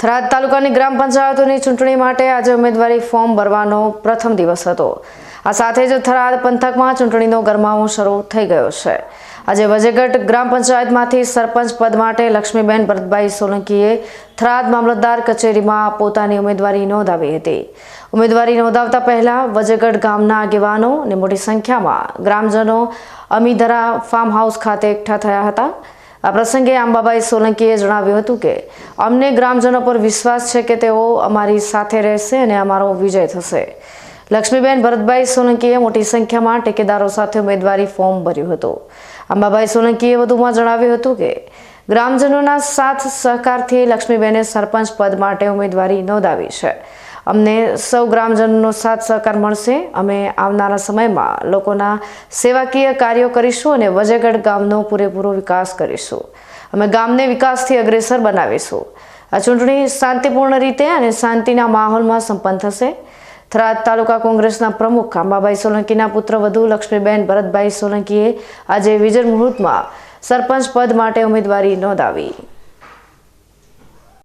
થરાદ તાલુકાની ગ્રામ પંચાયતોની ચૂંટણી માટે આજે ઉમેદવારી ફોર્મ ભરવાનો પ્રથમ દિવસ હતો. આ સાથે જ થરાદ પંથકમાં ચૂંટણીનો ગરમાવો શરૂ થઈ ગયો છે. આજે વજેગઢ ગ્રામ પંચાયતમાંથી સરપંચ પદ માટે લક્ષ્મીબેન ભરતભાઈ સોલંકીએ થરાદ મામલતદાર કચેરીમાં પોતાની ઉમેદવારી નોંધાવી હતી. ઉમેદવારી નોંધાવતા પહેલા વજેગઢ ગામના આગેવાનો અને મોટી સંખ્યામાં ગ્રામજનો અમીધરા ફાર્મ હાઉસ ખાતે એકઠા થયા હતા. આ પ્રસંગે આંબાબાઈ સોલંકીએ જણાવ્યું હતું કે, અમને ગ્રામજનો પર વિશ્વાસ છે કે તેઓ અમારી સાથે રહેશે અને અમારો વિજય થશે. લક્ષ્મીબેન ભરતભાઈ સોલંકીએ મોટી સંખ્યામાં ટેકેદારો સાથે ઉમેદવારી ફોર્મ ભર્યું હતું. અંબાબાઈ સોલંકીએ વધુમાં જણાવ્યું હતું કે, ગ્રામજનોના સાથ સહકારથી લક્ષ્મીબેને સરપંચ પદ માટે ઉમેદવારી નોંધાવી છે. અમને સૌ ગ્રામજનોનો સાથ સહકાર મળશે. અમે આવનારા સમયમાં લોકોના સેવાકીય કાર્યો કરીશું અને વજેગઢ ગામનો પૂરેપૂરો વિકાસ કરીશું. અમે ગામને વિકાસથી અગ્રેસર બનાવીશું. આ ચૂંટણી શાંતિપૂર્ણ રીતે અને શાંતિના માહોલમાં સંપન્ન થશે. થરાદ તાલુકા કોંગ્રેસના પ્રમુખ આંબાભાઈ સોલંકીના પુત્ર વધુ લક્ષ્મીબેન ભરતભાઈ સોલંકીએ આજે વિજય મુહૂર્તમાં સરપંચ પદ માટે ઉમેદવારી નોંધાવી.